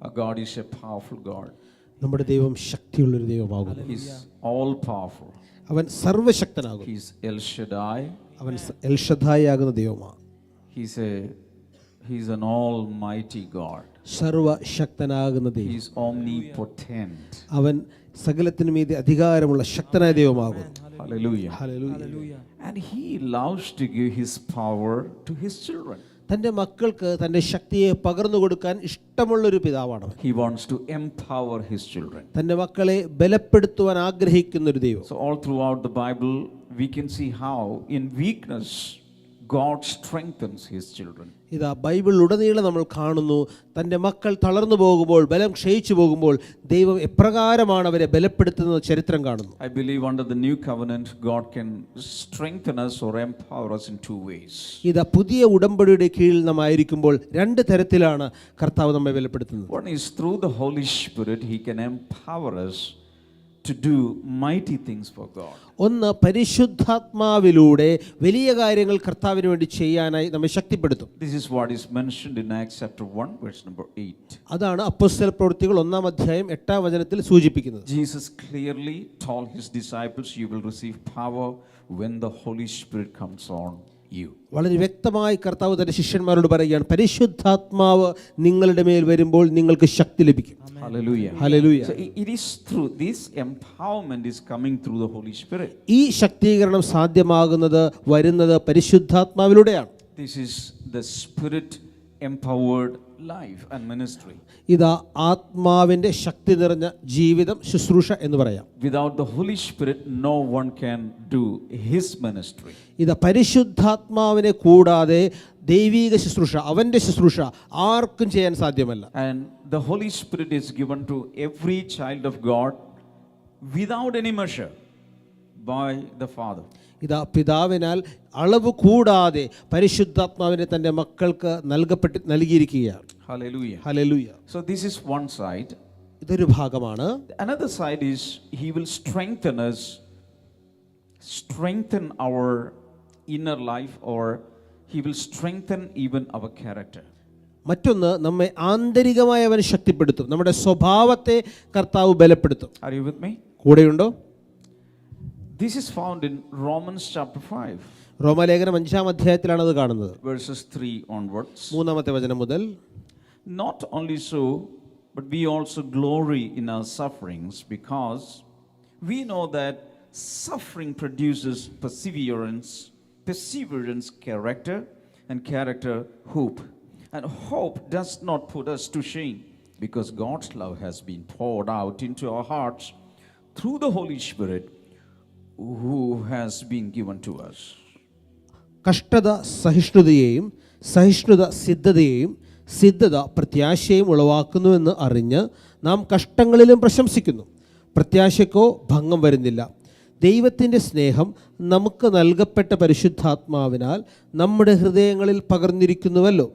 A God is a powerful God. നമ്മുടെ ദൈവം ശക്തിയുള്ളൊരു ദൈവമാകുന്നു He is all powerful. അവൻ സർവശക്തനാകുന്നു He is El Shaddai. അവൻ എൽഷദായാകുന്ന ദൈവമാണ് He's a He's an almighty God. സർവശക്തനാകുന്ന He ദൈവം is omnipotent. അവൻ സകലത്തിനു മീതെ അധികാരമുള്ള ശക്തനായ ദൈവമാകുന്നു Hallelujah. Hallelujah. And he loves to give his power to his children. തന്റെ മക്കൾക്ക് തന്റെ ശക്തിയെ പകർന്നു കൊടുക്കാൻ ഇഷ്ടമുള്ളൊരു പിതാവാണ് He wants to empower his children. തന്റെ മക്കളെ ബലപ്പെടുത്തുവാൻ ആഗ്രഹിക്കുന്ന ഒരു ദൈവം So all throughout the Bible, we can see how in weakness God strengthens his children. ഇതാ ബൈബിൾ ഉടനീളം നമ്മൾ കാണുന്നു തൻ്റെ മക്കൾ തളർന്നു പോകുമ്പോൾ ബലം ക്ഷയിച്ചു പോകുമ്പോൾ ദൈവം എപ്രകാരമാണ് അവരെ ബലപ്പെടുത്തുന്ന ചരിത്രം കാണുന്നു I believe under the new covenant, God can strengthen us or empower us in two ways. ഇതാ പുതിയ ഉടമ്പടിയുടെ കീഴിൽ നാം ആയിരിക്കുമ്പോൾ രണ്ട് തരത്തിലാണ് കർത്താവ് നമ്മെ ബലപ്പെടുത്തുന്നത് One is through the Holy Spirit, He can empower us to do mighty things for God. ഒന്ന് പരിശുദ്ധാത്മാവിലൂടെ വലിയ കാര്യങ്ങൾ കർത്താവിന് വേണ്ടി ചെയ്യാനായി നമ്മെ ശക്തിപ്പെടുത്തും This is what is mentioned in Acts chapter 1, verse number 8. അതാണ് അപ്പോസ്തല പ്രവൃത്തികൾ ഒന്നാം അധ്യായം എട്ടാം വചനത്തിൽ സൂചിപ്പിക്കുന്നത് Jesus clearly told His disciples, You will receive power when the Holy Spirit comes on you. വളരെ വ്യക്തമായി കർത്താവ് തന്റെ ശിഷ്യന്മാരോട് പറയുകയാണ് പരിശുദ്ധാത്മാവ് നിങ്ങളുടെ മേൽ വരുമ്പോൾ നിങ്ങൾക്ക് ശക്തി ലഭിക്കും Hallelujah. Hallelujah So i- it is through this empowerment is coming through the Holy Spirit. ഈ ശക്തീകരണം സാധ്യമാകുന്നത് വരുന്നത് പരിശുദ്ധാത്മാവിലൂടെയാണ് this is the spirit empowered life and ministry. ഇതാ ആത്മാവിന്റെ ശക്തി നിറഞ്ഞ ജീവിതം ശുശ്രൂഷ എന്ന് പറയാം Without the Holy Spirit, no one can do His ministry. ഇതാ പരിശുദ്ധാത്മാവിനെ കൂടാതെ ദൈവീക ശുശ്രൂഷ അവന്റെ ശുശ്രൂഷ ആർക്കും ചെയ്യാൻ സാധ്യമല്ല And the Holy Spirit is given to every child of God without any measure by the Father. ഇതാ പിതാവിനാൽ അളവ് കൂടാതെ പരിശുദ്ധാത്മാവിനെ തന്റെ മക്കൾക്ക് നൽകപ്പെട്ട് നൽകിയിരിക്കുകയാണ്. So this is one side ഇതൊരു ഭാഗമാണ്. Another side is will strengthen strengthen our inner life or he will strengthen even our character മറ്റൊന്ന് നമ്മെ ആന്തരികമായി അവൻ ശക്തിപ്പെടുത്തും. നമ്മുടെ സ്വഭാവത്തെ കർത്താവ് ബലപ്പെടുത്തും. കൂടെയുണ്ടോ? This is found in Romans chapter 5, റോമലേഖനം അഞ്ചാം അധ്യായത്തിലാണ് അത് കാണുന്നത് verses 3 onwards. മൂന്നാമത്തെ വചനം മുതൽ Not only so, but we also glory in our sufferings because we know that suffering produces perseverance, perseverance, character, and character, hope. And hope does not put us to shame because God's love has been poured out into our hearts through the Holy Spirit who has been given to us. കഷ്ടത സഹിഷ്ണുതയെയും സഹിഷ്ണുത സിദ്ധതയെയും സിദ്ധത പ്രത്യാശയും ഉളവാക്കുന്നുവെന്ന് അറിഞ്ഞ് നാം കഷ്ടങ്ങളിലും പ്രശംസിക്കുന്നു. പ്രത്യാശയ്ക്കോ ഭംഗം വരുന്നില്ല. ദൈവത്തിന്റെ സ്നേഹം നമുക്ക് നൽകപ്പെട്ട പരിശുദ്ധാത്മാവിനാൽ നമ്മുടെ ഹൃദയങ്ങളിൽ പകർന്നിരിക്കുന്നുവല്ലോ.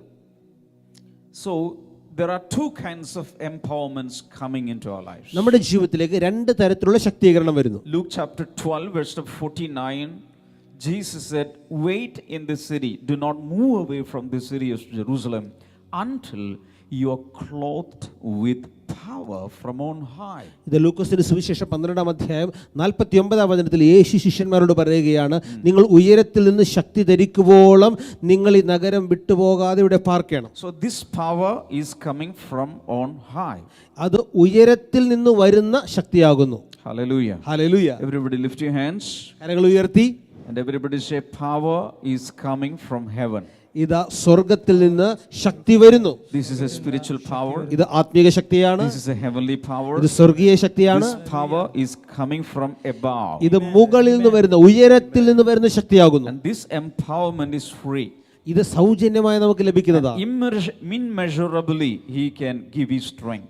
So, there are two kinds of empowerments coming into our lives. നമ്മുടെ ജീവിതത്തിലേക്ക് രണ്ട് തരത്തിലുള്ള ശക്തീകരണം വരുന്നു Luke chapter 12, verse number 49, Jesus said, Wait in the city, do not move away from the city of Jerusalem until you are clothed with power from on high. ഇത് ലൂക്കോസിന്റെ സുവിശേഷം പന്ത്രണ്ടാം അധ്യായം നാൽപ്പത്തി ഒമ്പതാം വചനത്തിൽ യേശു ശിഷ്യന്മാരോട് പറയുകയാണ് നിങ്ങൾ ഉയരത്തിൽ നിന്ന് ശക്തി ധരിക്കുവോളം നിങ്ങൾ ഈ നഗരം വിട്ടുപോകാതെ ഇവിടെ പാർക്കണം So, this power is coming from on high. അത് ഉയരത്തിൽ നിന്ന് വരുന്ന ശക്തിയാകുന്നു Hallelujah. Hallelujah. Everybody lift your hands കരങ്ങൾ ഉയർത്തി and everybody say, Power is coming from heaven. ഇതാ സ്വർഗത്തിൽ നിന്ന് ശക്തി വരുന്നു This is a spiritual power, ഇത് ആത്മീക ശക്തിയാണ് this is a heavenly power. ഇത് സ്വർഗീയ ശക്തിയാണ് This power is coming from above. ഇത് മുകളിൽ നിന്ന് വരുന്ന ഉയരത്തിൽ നിന്ന് വരുന്ന ശക്തിയാകുന്നു And this empowerment is free. ഇത് സൗജന്യമായി നമുക്ക് ലഭിക്കുന്നതാണ്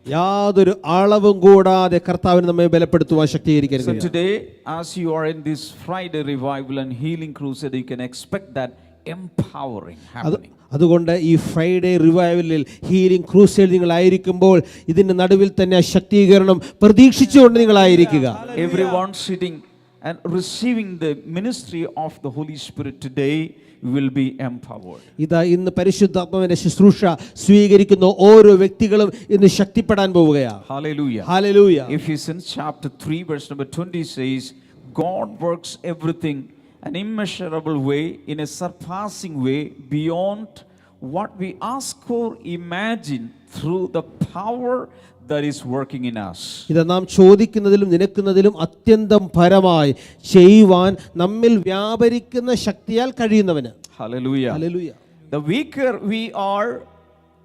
യാതൊരു അളവും കൂടാതെ കർത്താവിന് നമ്മെ ബലപ്പെടുത്തുവാൻ ശക്തീകരിക്കരുത് അതുകൊണ്ട് ഈ ഫ്രൈഡേ റിവൈവലിൽ ഹീലിംഗ് ക്രൂസൈഡ് നിങ്ങൾ ആയിരിക്കുമ്പോൾ ഇതിന്റെ നടുവിൽ തന്നെ ശക്തീകരണം പ്രതീക്ഷിച്ചുകൊണ്ട് നിങ്ങളായിരിക്കുക every one sitting and receiving the ministry of the Holy Spirit today will be empowered. ഇതാ ഇന്ന് പരിശുദ്ധാത്മാവിന്റെ ശുശ്രൂഷ സ്വീകരിക്കുന്ന ഓരോ വ്യക്തികളും ഇന്ന് ശക്തിപ്പെടാൻ പോവുകയാണ് hallelujah hallelujah Ephesians chapter 3 verse number 20 says God works everything an immeasurable way in a surpassing way beyond what we ask or imagine through the power that is working in us. ഇത് നാം ചോദിക്കുന്നതിലും നിനക്കുന്നതിലും അത്യന്തം പരമായി ചെയ്യുവാൻ നമ്മിൽ വ്യാപരിക്കുന്ന ശക്തിയാൽ കഴിയുന്നവന് Hallelujah. The weaker we are,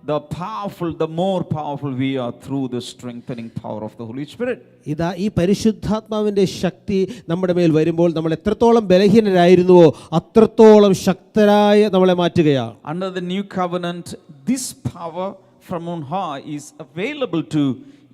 the powerful, the more powerful we are through the strengthening power of the Holy Spirit. ഇതാ ഈ പരിശുദ്ധാത്മാവിന്റെ ശക്തി നമ്മുടെ മേൽ വരുമ്പോൾ നമ്മൾ എത്രത്തോളം ബലഹീനരായിരുന്നുവോ അത്രത്തോളം ശക്തരായ നമ്മളെ മാറ്റുകയാണ് from on high is available to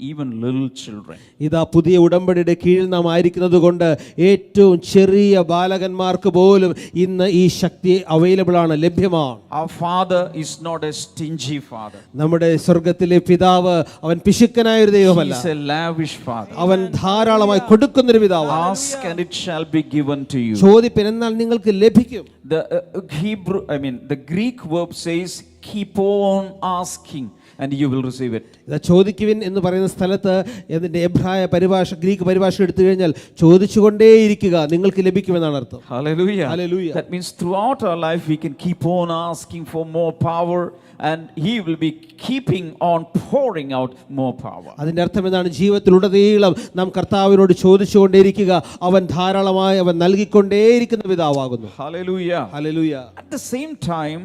even little children. ഇതാ പുതിയ ഉടമ്പടിയുടെ കീഴിൽ നാം ആയിരിക്കുന്നത് കൊണ്ട് ഏറ്റവും ചെറിയ ബാലകന്മാർക്ക് പോലും ഇന്ന് ഈ ശക്തി അവൈലബിൾ ആണ് ലഭ്യമാണ് Our Father is not a stingy Father, നമ്മുടെ സ്വർഗത്തിലെ പിതാവ് അവൻ പിശുക്കനായ ഒരു ദൈവമല്ല He's a lavish Father. അവൻ ധാരാളമായി കൊടുക്കുന്നൊരു പിതാവാണ് Ask and it shall be given to you. ചോദിപ്പിൻ എന്നാൽ നിങ്ങൾക്ക് ലഭിക്കും The uh, Hebrew, I mean, the Greek verb says, keep on asking and you will receive it ചോദിക്കുവിൻ എന്ന് പറയുന്ന സ്ഥലത്ത് അതിന്റെ എബ്രായ പരിഭാഷ ഗ്രീക്ക് പരിഭാഷ എടുത്തു കഴിഞ്ഞാൽ ചോദിച്ചുകൊണ്ടേയിരിക്കുക നിങ്ങൾക്ക് ലഭിക്കുമെന്നാണ് അർത്ഥം Hallelujah. Hallelujah. That means throughout our life we can keep on asking for more power and He will be keeping on pouring out more power. അതിന്റെ അർത്ഥം എന്താണ് ജീവിതത്തിലുടനീളം നാം കർത്താവിനോട് ചോദിച്ചുകൊണ്ടേയിരിക്കുക അവൻ ധാരാളമായി അവൻ നൽകിക്കൊണ്ടേയിരിക്കുന്ന പിതാവാകുന്നു Hallelujah. Hallelujah At the same time,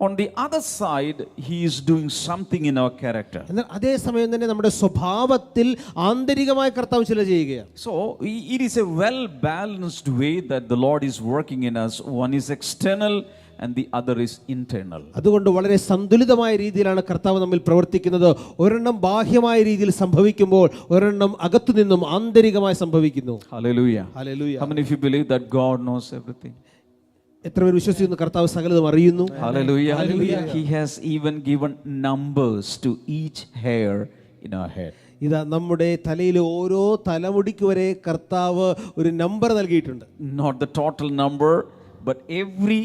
on the other side he is doing something in our character. എന്നാൽ അതേ സമയം തന്നെ നമ്മുടെ സ്വഭാവത്തിൽ ആന്തരികമായി കർത്താവ് ചില ചെയ്യുകയാണ്. So it is a well balanced way that the lord is working in us. One is external and the other is internal. അതുകൊണ്ട് വളരെ സന്തുലിതമായ രീതിയിലാണ് കർത്താവ് നമ്മിൽ പ്രവർത്തിക്കുന്നത്. ഒരെണ്ണം ബാഹ്യമായ രീതിയിൽ സംഭവിക്കുമ്പോൾ ഒരെണ്ണം അകത്തു നിന്നും ആന്തരികമായി സംഭവിക്കുന്നു. Hallelujah. Hallelujah. How many of you believe that god knows everything? എത്ര പേർ വിശ്വസിക്കുന്നു കർത്താവ് സകലതും അറിയുന്നു Hallelujah. He has even given numbers to each hair in our head. ഇതാ നമ്മുടെ തലയിലെ ഓരോ തലമുടിക്ക് വരെ കർത്താവ് ഒരു നമ്പർ നൽകിയിട്ടുണ്ട് Not the total number, but every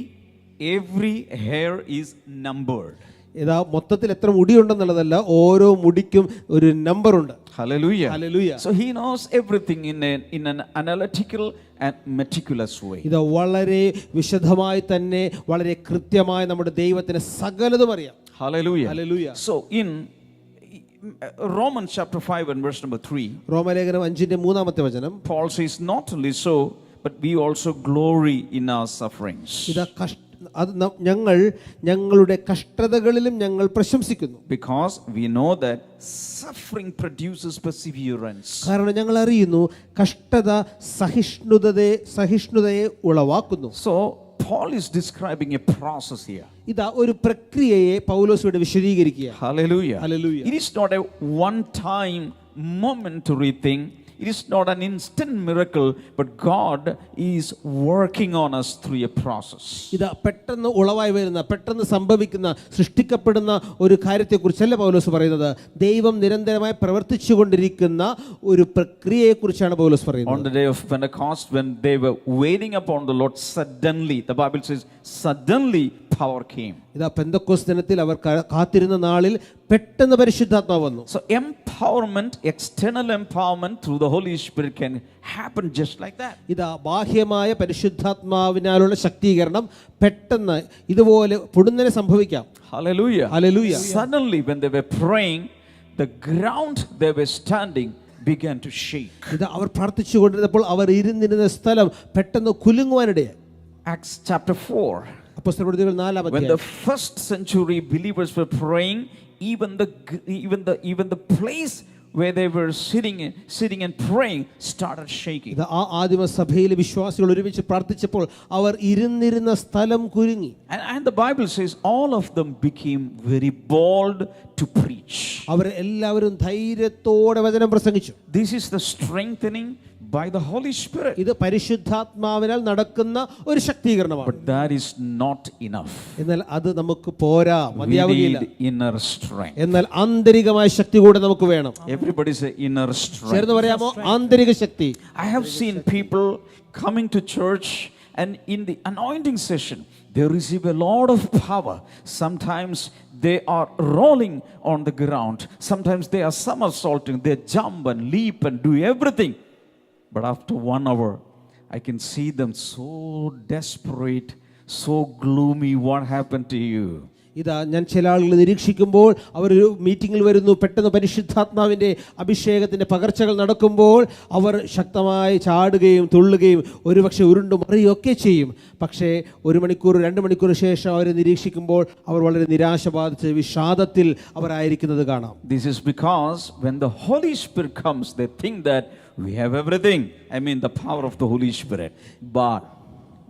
every hair is numbered. ഇതാ മൊത്തത്തിൽ എത്ര മുടിയുണ്ടെന്നുള്ളതല്ല ഓരോ മുടിക്കും ഒരു നമ്പർ ഉണ്ട് Hallelujah. Hallelujah So he knows everything in, a, in an analytical and meticulous way. ഇത് വളരെ വിശദമായി തന്നെ വളരെ കൃത്യമായി നമ്മുടെ ദൈവത്തിന് സകലതും അറിയാം Hallelujah. Hallelujah. So in Romans chapter 5 and verse number 3, റോമലേഖനം അഞ്ചിന്റെ മൂന്നാമത്തെ വചനം Paul says, Not only so, but we also glory in our sufferings. ഇതാ കഷ്ട അത് ഞങ്ങൾ ഞങ്ങളുടെ കഷ്ടതകളിലും ഞങ്ങൾ പ്രശംസിക്കുന്നു. Because we know that suffering produces കാരണം ഞങ്ങൾ അറിയുന്നു കഷ്ടത സഹിഷ്ണുതയെ സഹിഷ്ണുതയെ ഉളവാക്കുന്നു. So Paul is describing a process here ഇതാ ഒരു പ്രക്രിയയെ പൗലോസ് ഇവിടെ വിശദീകരിക്കുക hallelujah hallelujah it is not a one time momentary thing It is not an instant miracle, but God is working on us through a process. ഇതാ പെട്ടെന്ന് ഉളവായി വരുന്ന പെട്ടെന്ന് സംഭവിക്കുന്ന സൃഷ്ടിക്കപ്പെടുന്ന ഒരു കാര്യത്തെക്കുറിച്ചല്ല പൗലോസ് പറയുന്നത് ദൈവം നിരന്തരമായി പ്രവർത്തിച്ചു കൊണ്ടിരിക്കുന്ന ഒരു പ്രക്രിയയെക്കുറിച്ചാണ് പൗലോസ് On പറയുന്നത് the day of Pentecost, when they were waiting upon the Lord, suddenly, the Bible says, suddenly power came. ഇതാ പെന്തക്കോസ് ദിനത്തിൽ അവർ കാത്തിരുന്ന നാളിൽ പെട്ടെന്ന് പരിശുദ്ധാത്മ വന്നു. So empowerment external empowerment through the holy spirit can happen just like that ഇതാ ബാഹ്യമായ പരിശുദ്ധാത്മാവിനാലുള്ള ശക്തീകരണം പെട്ടെന്ന് ഇതുപോലെ പൊടുന്നനെ സംഭവിക്കാം. Hallelujah hallelujah suddenly when they were praying the ground they were standing began to shake. ഇതാ അവർ പ്രാർത്ഥിച്ചുകൊണ്ടിരുന്നപ്പോൾ അവർ ഇരുന്നിരുന്ന സ്ഥലം പെട്ടെന്ന് കുലുങ്ങുവാനിടയായി. Acts chapter 4 അപ്പോസ്തലപ്രവൃത്തികൾ നാലാം When the അധ്യായം first century believers were praying, even the even the even the place where they were sitting sitting and praying started shaking. ഇത് ആ ആദിമ സഭയിലെ വിശ്വാസികൾ ഒരുമിച്ച് പ്രാർത്ഥിച്ചപ്പോൾ അവർ ഇരുന്നിരുന്ന സ്ഥലം കുലുങ്ങി And, and the Bible says all of them became very bold to preach. അവർ എല്ലാവരും ധൈര്യത്തോടെ വചനം പ്രസംഗിച്ചു This is the strengthening by the Holy Spirit. ഇത് പരിശുദ്ധാത്മാവിനാൽ നടക്കുന്ന ഒരു ശക്തീകരണമാണ് But that is not enough. എന്നാൽ അത് നമുക്ക് പോരാ We മതിയാവുകയില്ല need inner strength. എന്നാൽ ആന്തരികമായ ശക്തി കൂടെ നമുക്ക് വേണം Everybody say inner strength. ചേർന്ന് പറയാമോ ആന്തരിക ശക്തി I have seen people coming to church and in the anointing session, they receive a lot of power. Sometimes they are rolling on the ground. Sometimes they are somersaulting. They jump and leap and do everything. But after one hour, I can see them so desperate, so gloomy. What happened to you? ഇതാ ഞാൻ ചില ആളുകൾ നിരീക്ഷിക്കുമ്പോൾ അവരൊരു മീറ്റിങ്ങിൽ വരുന്നു പെട്ടെന്ന് പരിശുദ്ധാത്മാവിന്റെ അഭിഷേകത്തിന്റെ പകർച്ചകൾ നടക്കുമ്പോൾ അവർ ശക്തമായി ചാടുകയും തുള്ളുകയും ഒരുപക്ഷെ ഉരുണ്ടു മറിയൊക്കെ ചെയ്യും പക്ഷേ ഒരു മണിക്കൂർ രണ്ട് മണിക്കൂർ ശേഷം അവരെ നിരീക്ഷിക്കുമ്പോൾ അവർ വളരെ നിരാശ ബാധിച്ച് വിഷാദത്തിൽ അവരായിരിക്കുന്നത് കാണാം this is because when the Holy spirit comes the think that we have everything. I mean the power of the Holy spirit But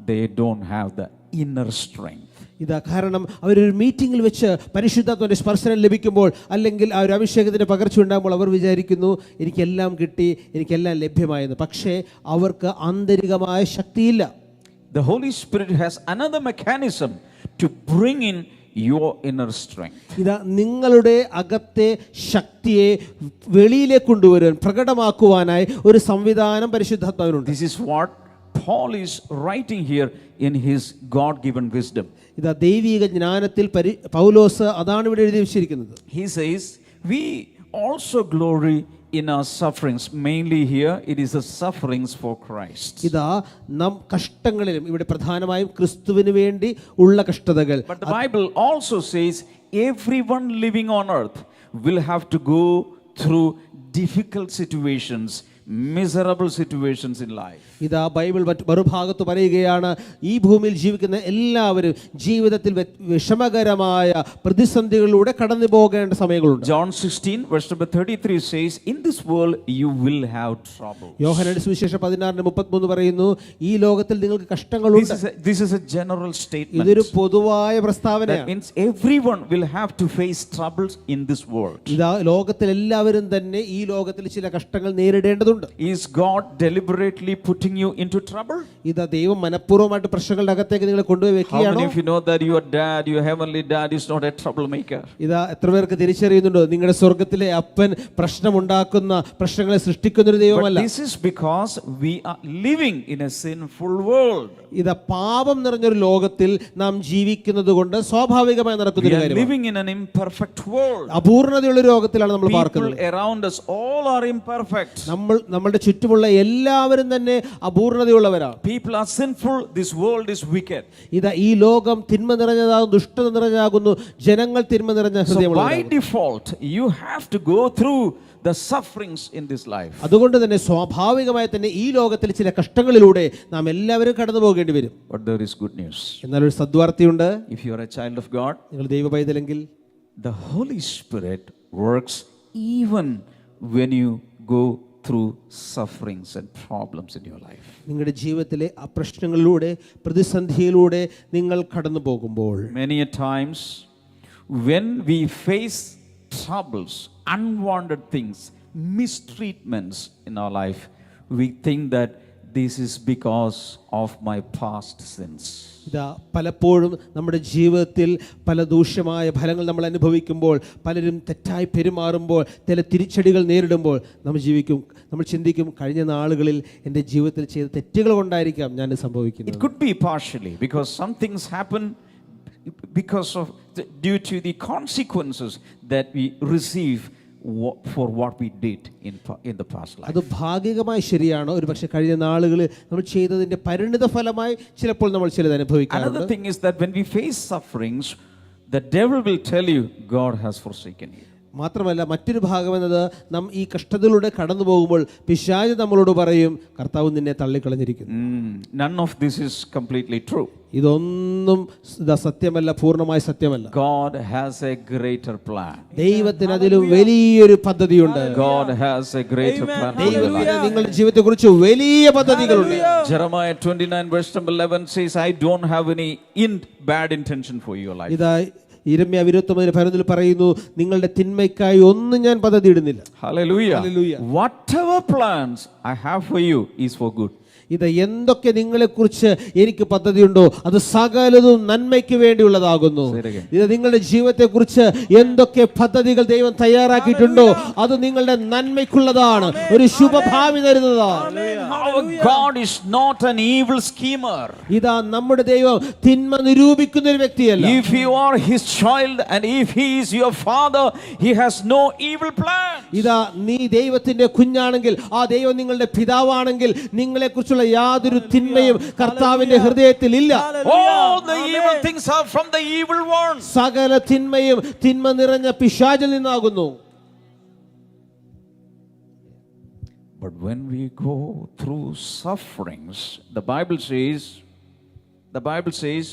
they don't have the inner strength. ഇതാ കാരണം അവരൊരു മീറ്റിങ്ങിൽ വെച്ച് പരിശുദ്ധാത്മന്റെ സ്പർശനം ലഭിക്കുമ്പോൾ അല്ലെങ്കിൽ ആ ഒരു അഭിഷേകത്തിന്റെ പകർച്ച ഉണ്ടാകുമ്പോൾ അവർ വിചാരിക്കുന്നു എനിക്കെല്ലാം കിട്ടി എനിക്കെല്ലാം ലഭ്യമായെന്ന്. പക്ഷേ അവർക്ക് ആന്തരികമായ ശക്തിയില്ല. The holy spirit has another mechanism to bring in your inner strength ഇതാ നിങ്ങളുടെ അകത്തെ ശക്തിയെ വെളിയിലേക്ക് കൊണ്ടുവരുവാൻ പ്രകടമാക്കുവാനായി ഒരു സംവിധാനം പരിശുദ്ധാത്മാവിനുണ്ട്. This is what Paul is writing here in his God given wisdom. ഇതാ ദൈവിക ജ്ഞാനത്തിൽ പരി പൗലോസ് അതാണ് ഇവിടെ എഴുതി വെച്ചിരിക്കുന്നത് He says, We also glory in our sufferings. Mainly here, it is the sufferings for Christ. ഇതാ നാം കഷ്ടങ്ങളിലും ഇവിടെ പ്രധാനമായും ക്രിസ്തുവിന് വേണ്ടി ഉള്ള കഷ്ടതകൾ But the Bible also says everyone living on earth will have to go through difficult situations, miserable situations in life. ഇതാ ബൈബിൾ മറുഭാഗത്ത് പറയുകയാണ് ഈ ഭൂമിയിൽ ജീവിക്കുന്ന എല്ലാവരും ജീവിതത്തിൽ വിഷമകരമായ പ്രതിസന്ധികളിലൂടെ കടന്നു പോകേണ്ട സമയങ്ങളുണ്ട് John 16, verse number 33 says, In this world you will have trouble. യോഹനയുടെ സുവിശേഷം പതിനാറിന് മുപ്പത്തിമൂന്ന് പറയുന്നു ഈ ലോകത്തിൽ നിങ്ങൾക്ക് കഷ്ടങ്ങളുണ്ട് this is this is a general statement. ഇതൊരു പൊതുവായ That means means everyone will have to face troubles in this world. ഇതാ ലോകത്തിൽ എല്ലാവരും തന്നെ ഈ ലോകത്തിൽ ചില കഷ്ടങ്ങൾ നേരിടേണ്ടതുണ്ട് Is God deliberately putting you into trouble? ഇതാ ദൈവം മനഃപൂർവ്വമായിട്ട് പ്രശ്നങ്ങളുടെ അകത്തേക്ക് നിങ്ങളെ കൊണ്ടുപോയി How വെക്കുകയാണോ many of you know that your dad, your heavenly dad, is not a troublemaker? ഇതാ എത്ര പേർക്ക് തിരിച്ചറിയുന്നുണ്ടോ നിങ്ങളുടെ സ്വർഗത്തിലെ അപ്പൻ പ്രശ്നമുണ്ടാക്കുന്ന പ്രശ്നങ്ങളെ സൃഷ്ടിക്കുന്ന ഒരു But ദൈവമല്ല this is because we are living in a sinful world. ഇതാ പാപം നിറഞ്ഞൊരു ലോകത്തിൽ നാം ജീവിക്കുന്നത് കൊണ്ട് സ്വാഭാവികമായി നടക്കുന്ന We ഒരു are കാര്യമാണ് living in an imperfect world. അപൂർണതയുള്ള ഒരു ലോകത്തിലാണ് നമ്മൾ People പാർക്കുന്നത് around us all are imperfect. നമ്മൾ നമ്മളുടെ ചുറ്റുമുള്ള എല്ലാവരും തന്നെ അപൂർണതയുള്ളവരാണ് people are sinful this world is wicked ഇതാ ഈ ലോകം തിന്മ നിറഞ്ഞതാകും ദുഷ്ടത നിറഞ്ഞതാകുന്നു ജനങ്ങൾ തിന്മ നിറഞ്ഞ ഹൃദയമുള്ള default, you have to go through the sufferings in this life. അതുകൊണ്ട് തന്നെ സ്വാഭാവികമായി തന്നെ ഈ ലോകത്തിൽ ചില കഷ്ടങ്ങളിലൂടെ നാം എല്ലാവരും കടന്നു പോകേണ്ടി വരും. Is good news. എന്നാൽ ഒരു സദ്വാർത്തയുണ്ട്. If you are a child of God, നിങ്ങൾ ദൈവ പൈതലെങ്കിൽ the Holy Spirit works even when you go through sufferings and problems in your life. നിങ്ങളുടെ ജീവിതത്തിലെ ആ പ്രശ്നങ്ങളിലൂടെ പ്രതിസന്ധിയിലൂടെ നിങ്ങൾ കടന്നു പോകുമ്പോൾ Many a times, when we face troubles, unwanted things, mistreatments in our life, we think that this is because of my past sins. ഇതാ പലപ്പോഴും നമ്മുടെ ജീവിതത്തിൽ പല ദൂഷ്യമായ ഫലങ്ങൾ നമ്മൾ അനുഭവിക്കുമ്പോൾ പലരും തെറ്റായി പെരുമാറുമ്പോൾ ചില തിരിച്ചടികൾ നേരിടുമ്പോൾ നമ്മൾ ജീവിക്കും നമ്മൾ ചിന്തിക്കും കഴിഞ്ഞ നാളുകളിൽ എൻ്റെ ജീവിതത്തിൽ ചെയ്ത തെറ്റുകൾ കൊണ്ടായിരിക്കാം ഞാൻ ഇത് സംഭവിക്കുന്നത് It could be partially because some things happen because of the, due to the consequences that we receive wha- for what we did in, pa- in the past life. അത് ഭാഗികമായി ശരിയാണോ ഒരു പക്ഷേ കഴിഞ്ഞ നാളുകളിൽ നമ്മൾ ചെയ്തതിൻ്റെ പരിണിത ഫലമായി ചിലപ്പോൾ നമ്മൾ ചിലത് അനുഭവിക്കാറുണ്ട് Another thing is that when we face sufferings, the devil will tell you, God has forsaken you. മാത്രമല്ല മറ്റൊരു ഭാഗം എന്നത് നാം ഈ കഷ്ടതയിലൂടെ കടന്നു പോകുമ്പോൾ പിശാജ് നമ്മളോട് പറയും കർത്താവ് നിന്നെ തള്ളിക്കളഞ്ഞിരിക്കുന്നു. None of this this completely true true. ഇതൊന്നും ഇതാ സത്യമല്ല പൂർണമായ സത്യമല്ല. God has a greater plan ദൈവത്തിന് അതിലും വലിയൊരു പദ്ധതിയുണ്ട്. God has a greater plan ദൈവത്തിന് നിങ്ങളുടെ ജീവിതത്തെ കുറിച്ച് വലിയ പദ്ധതികളുണ്ട്. Jeremiah 29, verse number 11 says, I don't have any in- bad intention for your life. ഇതാ ഇരമ്യ ഇരുപത്തൊമ്പതിന് പതിനൊന്നിൽ പറയുന്നു നിങ്ങളുടെ തിന്മയ്ക്കായി ഒന്നും ഞാൻ പദ്ധതി ഇടുന്നില്ല Hallelujah. Hallelujah. Whatever plans I have for you is for good. ഇത് എന്തൊക്കെ നിങ്ങളെക്കുറിച്ച് എനിക്ക് പദ്ധതിയുണ്ടോ അത് സകലതും നന്മയ്ക്ക് വേണ്ടിയുള്ളതാകുന്നു. ഇത് നിങ്ങളുടെ ജീവിതത്തെക്കുറിച്ച് എന്തൊക്കെ പദ്ധതികൾ ദൈവം തയ്യാറാക്കിയിട്ടുണ്ടോ അത് നിങ്ങളുടെ നന്മയ്ക്കുള്ളതാണ്. ഒരു ശുഭഭാവി തരുന്നതാണ്. Our God is not an evil schemer. ഇതാ നമ്മുടെ ദൈവം തിന്മ നിരൂപിക്കുന്ന ഒരു വ്യക്തിയല്ല. If you are his child and if he is your father, he has no evil plan. ഇതാ നീ ദൈവത്തിന്റെ കുഞ്ഞാണെങ്കിൽ ആ ദൈവം നിങ്ങളുടെ പിതാവാണെങ്കിൽ നിങ്ങളെക്കുറിച്ചുള്ള യാതൊരു തിന്മയും കർത്താവിന്റെ ഹൃദയത്തിൽ ഇല്ല. സകല തിന്മയും തിന്മ നിറഞ്ഞ പിശാചിൽ നിന്നാകുന്നു But when we go through sufferings, the Bible says, the Bible says,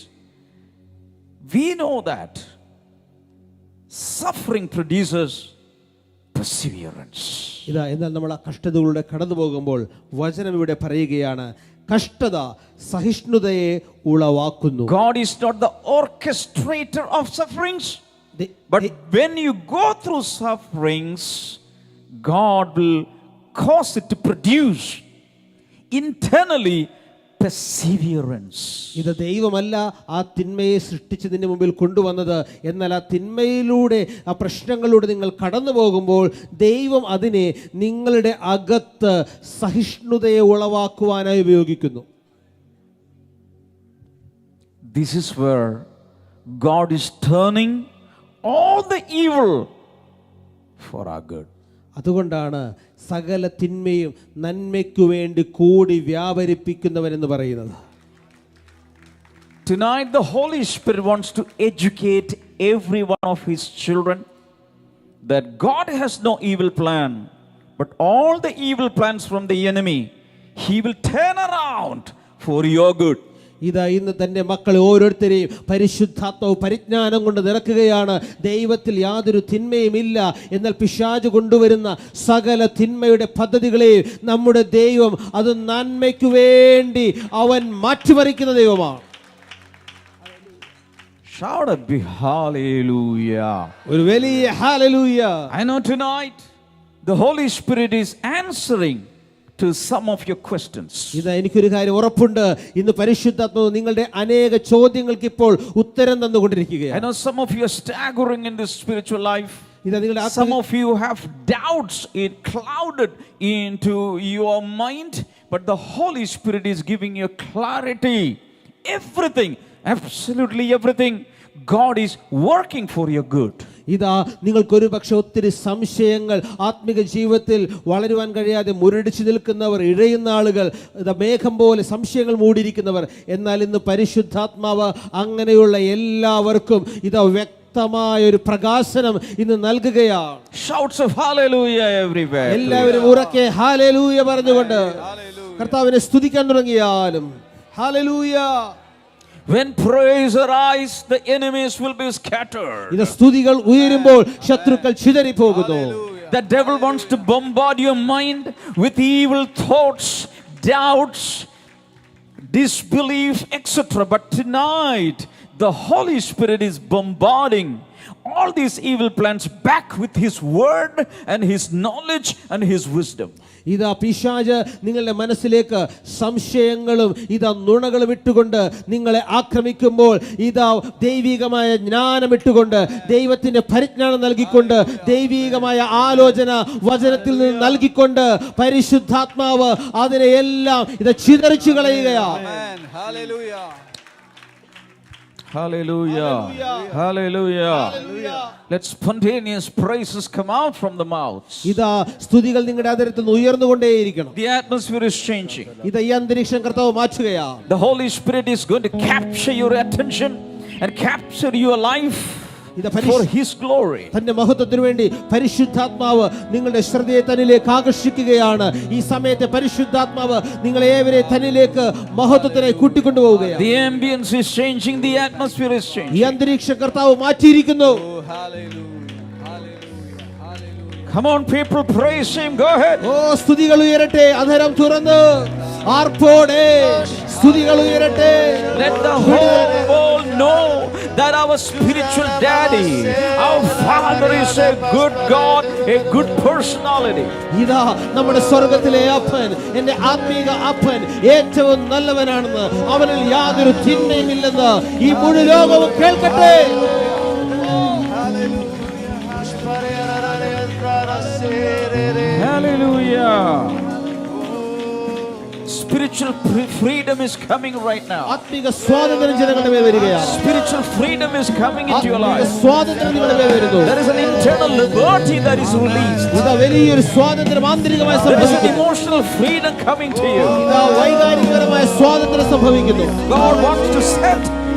we know that suffering produces perseverance. ഇതാ എന്നാൽ നമ്മൾ ആ കഷ്ടതകളുടെ കടന്നു പോകുമ്പോൾ വചനം ഇവിടെ പറയുകയാണ് കഷ്ടത സഹിഷ്ണുതയെ ഉളവാക്കുന്നു God is not the orchestrator of sufferings, they- but when you go through sufferings, God will cause it to perseverance. ഇത് ദൈവമല്ല ആ തിന്മയെ സൃഷ്ടിച്ചതിന് മുമ്പിൽ കൊണ്ടുവന്നത് എന്നാൽ ആ തിന്മയിലൂടെ ആ പ്രശ്നങ്ങളിലൂടെ നിങ്ങൾ കടന്നു പോകുമ്പോൾ ദൈവം അതിനെ നിങ്ങളുടെ അകത്ത് സഹിഷ്ണുതയെ ഉളവാക്കുവാനായി ഉപയോഗിക്കുന്നു this is where God is turning all the evil for a good. അതുകൊണ്ടാണ് സകല തിന്മയും നന്മയ്ക്കു വേണ്ടി കൂടി വ്യാപരിപ്പിക്കുന്നവനെന്ന് പറയുന്നത് Tonight, the Holy Spirit wants to educate every one of His children that God has no evil plan, but all the evil plans from the enemy, He will turn around for your good. ഇതാ ഇന്ന് തന്റെ മക്കളെ ഓരോരുത്തരെയും പരിശുദ്ധാത്മാവ് പരിജ്ഞാനം കൊണ്ട് നിറക്കുകയാണ് ദൈവത്തിൽ യാതൊരു തിന്മയുമില്ല എന്നാൽ പിശാജ് കൊണ്ടുവരുന്ന സകല തിന്മയുടെ പദ്ധതികളെയും നമ്മുടെ ദൈവം അത് നന്മയ്ക്കു വേണ്ടി അവൻ മാറ്റിമറിക്കുന്ന ദൈവമാണ് Shout a big hallelujah. ഒരു വലിയ hallelujah. I know tonight the Holy Spirit is answering to some of your questions. ഇതാ എനിക്കൊരു കാര്യം ഉറപ്പുണ്ട് ഇന്ന് പരിശുദ്ധാത്മാവ് നിങ്ങളുടെ അനേക ചോദ്യങ്ങൾക്ക് ഇപ്പോൾ ഉത്തരം I തന്നുകൊണ്ടിരിക്കുകയാണ് know some of you are staggering in this spiritual life. ഇതാ നിങ്ങളുടെ Some ആത്മീയ- of you have doubts it clouded into your mind, but the Holy Spirit is giving you clarity. Everything, absolutely everything, God is working for your good. ഇതാ നിങ്ങൾക്കൊരു പക്ഷെ ഒത്തിരി സംശയങ്ങൾ ആത്മിക ജീവിതത്തിൽ വളരുവാൻ കഴിയാതെ മുരടിച്ചു നിൽക്കുന്നവർ ഇഴയുന്ന ആളുകൾ മേഘം പോലെ സംശയങ്ങൾ മൂടിയിരിക്കുന്നവർ. എന്നാൽ ഇന്ന് പരിശുദ്ധാത്മാവ് അങ്ങനെയുള്ള എല്ലാവർക്കും ഇതാ വ്യക്തമായ ഒരു പ്രകാശനം ഇന്ന് നൽകുകയാണ്. Shouts of hallelujah everywhere. എല്ലാവരും ഉറക്കെ ഹാലലൂയ പറഞ്ഞുകൊണ്ട് കർത്താവിനെ സ്തുതിക്കാൻ തുടങ്ങിയാലും. Hallelujah When praise arise, the enemies will be scattered. ഇത് സ്തുതികൾ ഉയരുമ്പോൾ ശത്രുക്കൾ ചിതറിപ്പോകുന്നു The devil wants to bombard your mind with evil thoughts, doubts, disbelief, etc. But tonight, the Holy Spirit is bombarding all these evil plans back with His word and His knowledge and His wisdom. ഇതാ പിശാജ് നിങ്ങളുടെ മനസ്സിലേക്ക് സംശയങ്ങളും ഇതാ നുണകളും ഇട്ടുകൊണ്ട് നിങ്ങളെ ആക്രമിക്കുമ്പോൾ ഇതാ ദൈവികമായ ജ്ഞാനം ഇട്ടുകൊണ്ട് ദൈവത്തിന്റെ പരിജ്ഞാനം നൽകിക്കൊണ്ട് ദൈവികമായ ആലോചന വചനത്തിൽ നിന്ന് നൽകിക്കൊണ്ട് പരിശുദ്ധാത്മാവ് അതിനെ എല്ലാം ഇത് ചിതറിച്ചു കളയുകയാണ് Amen. Hallelujah. Hallelujah. Hallelujah. Let spontaneous praises come out from the mouths. ഇതാ സ്തുതികൾ നിങ്ങളുടെ അതിരത്തിൽ നിന്ന് ഉയർന്നുകൊണ്ടേയിരിക്കണം The atmosphere is changing. ഇത് ഈ അന്തരീക്ഷം കർത്താവ് മാറ്റുകയാ The Holy Spirit is going to capture your attention and capture your life ഇത് for His glory. തന്റെ മഹത്വത്തിനു വേണ്ടി പരിശുദ്ധാത്മാവ് നിങ്ങളുടെ ശ്രദ്ധയെ തന്നിലേക്ക് ആകർഷിക്കുകയാണ് ഈ സമയത്തെ പരിശുദ്ധാത്മാവ് നിങ്ങളെ ഏവരെ തന്നിലേക്ക് മഹത്വത്തിനായി കൂട്ടിക്കൊണ്ടുപോവുകയാണ് The ambience is changing, the atmosphere is ഈ changing. അന്തരീക്ഷ കർത്താവ് മാറ്റിയിരിക്കുന്നു Oh. Hallelujah. Come on, people, praise Him. Go ahead. ഓ സ്തുതികൾ ഉയരട്ടെ അധരം തുറന്ന് ആർപ്പോടെ സ്തുതികൾ ഉയരട്ടെ Let the whole world know that our spiritual daddy, our father is a good God, a good personality. ഇതാ നമ്മുടെ സ്വർഗത്തിലെ അപ്പൻ എന്റെ ആത്മീക അപ്പൻ ഏറ്റവും നല്ലവനാണെന്ന് അവനിൽ യാതൊരു തിന്മയും ഇല്ലെന്ന് ഈ മുഴു ലോകവും കേൾക്കട്ടെ Hallelujah. Spiritual pre- freedom is coming right now. ആത്മീക സ്വാതന്ത്ര്യം ജനങ്ങളുടെ മേൽ വരികയാണ് Spiritual freedom is coming into your ആത്മീക life. സ്വാതന്ത്ര്യം നിങ്ങളുടെ മേൽ വരുന്നു There is an internal liberty that is released. ഇതാ വലിയൊരു സ്വാതന്ത്ര്യം ആന്തരികമായി There is an സംഭവിക്കുന്നു emotional freedom coming to you. ഇതാ വൈകാരികപരമായ സ്വാതന്ത്ര്യം സംഭവിക്കുന്നു God wants to set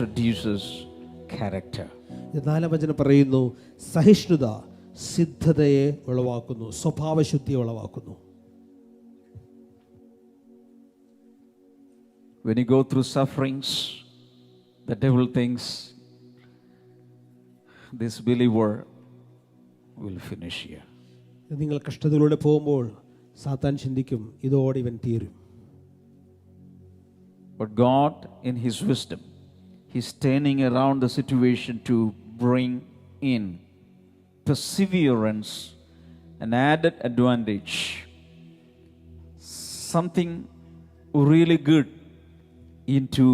produces character. ഇത് നാലാം വചനം പറയുന്നു സഹിഷ്ണുത സിദ്ധതയെ ഉളവാക്കുന്നു സ്വഭാവശുദ്ധിയെ ഉളവാക്കുന്നു When you go through sufferings, the devil thinks this believer will finish here. നിങ്ങൾ കഷ്ടതയിലൂടെ പോകുമ്പോൾ സാത്താൻ ചിന്തിക്കും ഇതോടെ ഇവൻ തീരും But God, in His wisdom, He's turning around the situation to bring in perseverance, an added advantage, something really good into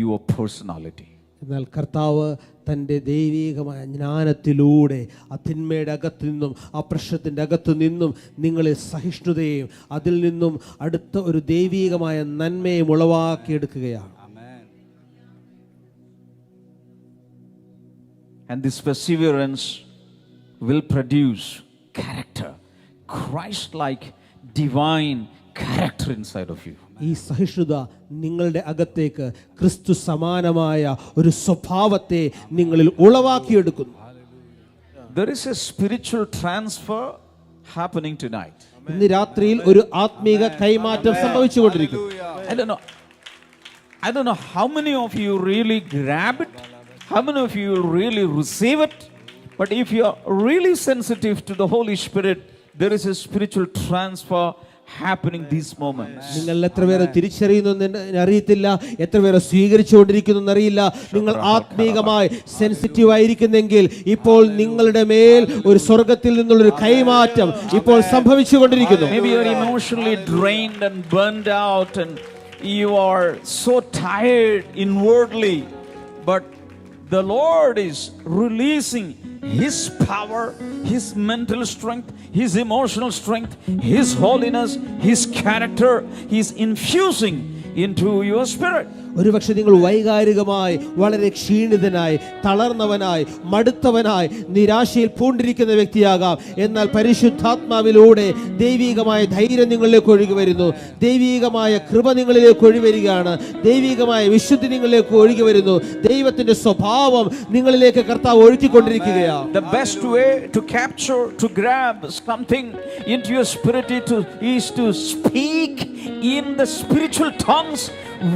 your personality. എന്നാൽ കർത്താവ് തൻ്റെ ദൈവീകമായ ജ്ഞാനത്തിലൂടെ ആ തിന്മയുടെ അകത്തു നിന്നും ആ പ്രശ്നത്തിൻ്റെ അകത്തു നിന്നും നിങ്ങളിൽ സഹിഷ്ണുതയും അതിൽ നിന്നും അടുത്ത ഒരു ദൈവീകമായ നന്മയും ഉളവാക്കിയെടുക്കുകയാണ് And this perseverance will produce character, Christ like divine character inside of you. ഈ സഹിഷ്ണുത നിങ്ങളുടെ അകത്തേക്ക് ക്രിസ്തു സമാനമായ ഒരു സ്വഭാവത്തെ നിങ്ങളിൽ ഉളവാക്കിയെടുക്കുന്നു There is a spiritual transfer happening tonight. ഇന്ന് രാത്രിയിൽ ഒരു ആത്മീക കൈമാറ്റം സംഭവിച്ചുകൊണ്ടിരിക്കുന്നു I don't know. I don't know how many of you really grab it how many of you really receive it. But if you are really sensitive to the Holy Spirit, there is a spiritual transfer happening these moments. നിങ്ങൾ എത്ര പേരെ തിരിച്ചറിയുന്നു എന്ന് അറിയത്തില്ല എത്ര പേരെ സ്വീകരിച്ചുകൊണ്ടിരിക്കുന്നു എന്നറിയില്ല നിങ്ങൾ ആത്മീകമായി സെൻസിറ്റീവ് ആയിരിക്കുന്നെങ്കിൽ ഇപ്പോൾ നിങ്ങളുടെ മേൽ ഒരു സ്വർഗത്തിൽ നിന്നുള്ളൊരു കൈമാറ്റം ഇപ്പോൾ സംഭവിച്ചുകൊണ്ടിരിക്കുന്നു Maybe you're emotionally drained and burned out, and you are so tired inwardly, but the Lord is releasing His power, His mental strength, His emotional strength, His holiness, His character. He's infusing into your spirit. ഒരുപക്ഷെ നിങ്ങൾ വൈകാരികമായി വളരെ ക്ഷീണിതനായി തളർന്നവനായി മടുത്തവനായി നിരാശയിൽ പൂണ്ടിരിക്കുന്ന വ്യക്തിയാകാം. എന്നാൽ പരിശുദ്ധാത്മാവിലൂടെ ദൈവികമായ ധൈര്യം നിങ്ങളിലേക്ക് ഒഴുകി വരുന്നു. ദൈവികമായ കൃപ നിങ്ങളിലേക്ക് ഒഴുകി വരികയാണ്. ദൈവികമായ വിശുദ്ധി നിങ്ങളിലേക്ക് ഒഴുകി വരുന്നു. ദൈവത്തിന്റെ സ്വഭാവം നിങ്ങളിലേക്ക് കർത്താവ് ഒഴുക്കിക്കൊണ്ടിരിക്കുകയാണ്. The best way to capture, to grab something into your spirit to speak in the spiritual tongues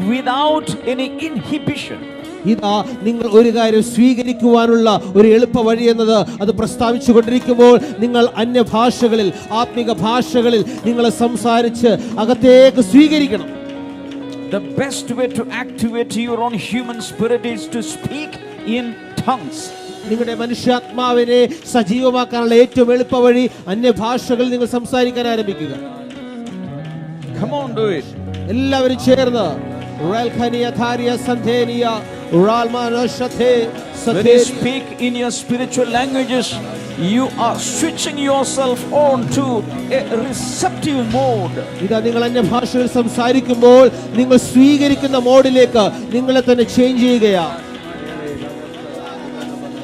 without any inhibition. ഇതാ നിങ്ങൾ ഒരു കാര്യം സ്വീകരിക്കുവാനുള്ള ഒരു എളുപ്പ വഴി എന്നത് അത് പ്രസ്താവിച്ചു കൊണ്ടിരിക്കുമ്പോൾ നിങ്ങൾ അന്യഭാഷകളിൽ ആത്മിക ഭാഷകളിൽ നിങ്ങൾ സംസാരിച്ച് അകത്തേക്ക് സ്വീകരിക്കണം The best way to activate your own human spirit is to speak in tongues. നിങ്ങളുടെ മനുഷ്യാത്മാവിനെ സജീവമാക്കാനുള്ള ഏറ്റവും എളുപ്പ വഴി അന്യഭാഷകളിൽ നിങ്ങൾ സംസാരിക്കാൻ ആരംഭിക്കുക Come on, do it. എല്ലാവരും ചേർന്ന് When you speak in your spiritual languages, you are switching yourself on to a receptive mode. ഇതാ നിങ്ങൾ അന്യഭാഷയിൽ സംസാരിക്കുമ്പോൾ നിങ്ങൾ സ്വീകരിക്കുന്ന മോഡിലേക്ക് നിങ്ങളെ തന്നെ ചേഞ്ച് ചെയ്യുകയാണ്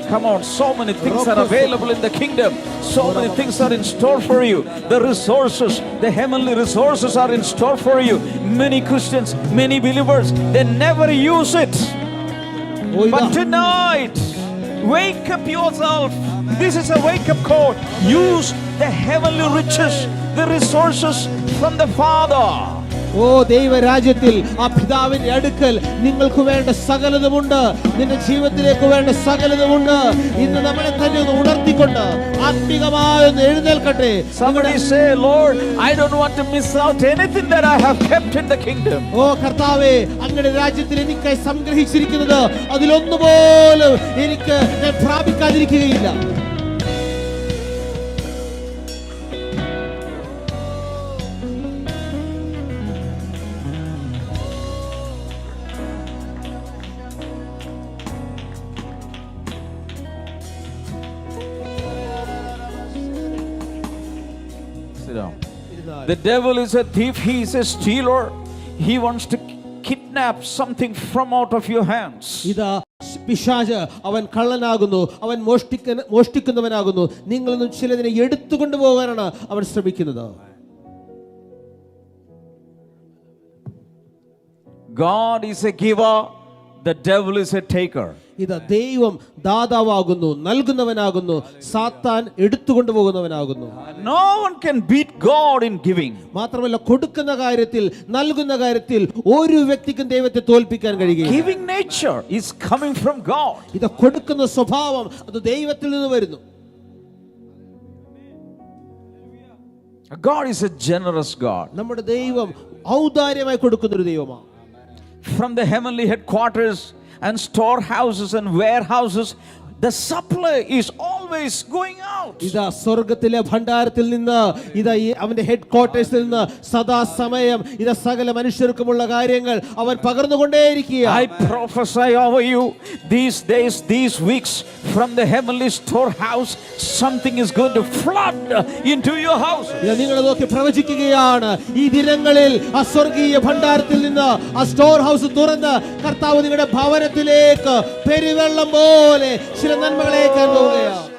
Come on, so many things are available in the kingdom. So many things are in store for you. The resources, the heavenly resources are in store for you. Many Christians, many believers, they never use it. But tonight, wake up yourself. This is a wake up call. Use the heavenly riches, the resources from the Father. ഓ ദൈവരാജ്യത്തിൽ ആ പിതാവിന്റെ അടുക്കൽ നിങ്ങൾക്ക് വേണ്ട സകലതുമുണ്ട്. നിന്റെ ജീവിതത്തിലേക്ക് വേണ്ട സകലതുമുണ്ട്. ഇന്ന് നമ്മളെ തന്നെ ഒന്ന് ഉണർത്തിക്കൊണ്ട് ആത്മികമായൊന്ന് എഴുന്നേൽക്കട്ടെ. ഓ കർത്താവേ അങ്ങയുടെ രാജ്യത്തിൽ എനിക്കായി സംഗ്രഹിച്ചിരിക്കുന്നത് അതിലൊന്നുപോലും എനിക്ക് ഞാൻ പ്രാപിക്കാതിരിക്കുകയില്ല. The devil is a thief, he is a stealer. He wants to kidnap something from out of your hands. ഇതാ പിശാജ് അവൻ കള്ളനാകുന്നു അവൻ മോഷ്ടിക്ക മോഷ്ടിക്കുന്നവനാകുന്നു നിങ്ങളിൽ നിന്നും ചിലതിനെ എടുത്തുകൊണ്ടു പോകാനാണ് അവൻ ശ്രമിക്കുന്നത് God is a giver, the devil is a taker. ഇതാ ദൈവം ദാതാവാകുന്നു നൽകുന്നവനാകുന്നു സാത്താൻ എടുത്തുകൊണ്ടു പോകുന്നവനാകുന്നു no one can beat God in giving മാത്രമല്ല കൊടുക്കുന്ന കാര്യത്തിൽ നൽകുന്ന കാര്യത്തിൽ ഒരു വ്യക്തിക്കും ദൈവത്തെ തോൽപ്പിക്കാൻ കഴിയുകയില്ല giving nature is coming from God ഇത് കൊടുക്കുന്ന സ്വഭാവം അത് ദൈവത്തിൽ നിന്ന് വരുന്നു. God is a generous God. നമ്മുടെ ദൈവം ഔദാര്യമായി കൊടുക്കുന്ന ഒരു ദൈവമാണ്. From the heavenly headquarters and storehouses and warehouses, the supply is always going out. ഇതാ സ്വർഗത്തിലെ ഭണ്ഡാരത്തിൽ നിന്ന് ഇതാ ഈ അവന്റെ ഹെഡ് ക്വാർട്ടേഴ്സിൽ നിന്ന് സദാസമയം ഇതാ സകല മനുഷ്യർക്കുമുള്ള കാര്യങ്ങൾ അവൻ പകർന്നുകൊണ്ടേയിരിക്കുക I prophesy over you these days, these weeks, from the heavenly storehouse, something is going to flood into your house. നിങ്ങൾ നോക്കി പ്രവചിക്കുകയാണ് ഈ ദിനങ്ങളിൽ ആ സ്വർഗീയ ഭണ്ഡാരത്തിൽ നിന്ന് ആ സ്റ്റോർ ഹൗസ് തുറന്ന് കർത്താവ് നിങ്ങളുടെ ഭവനത്തിലേക്ക് പെരുവെള്ളം പോലെ ചില चंदन मगले चंद हो गया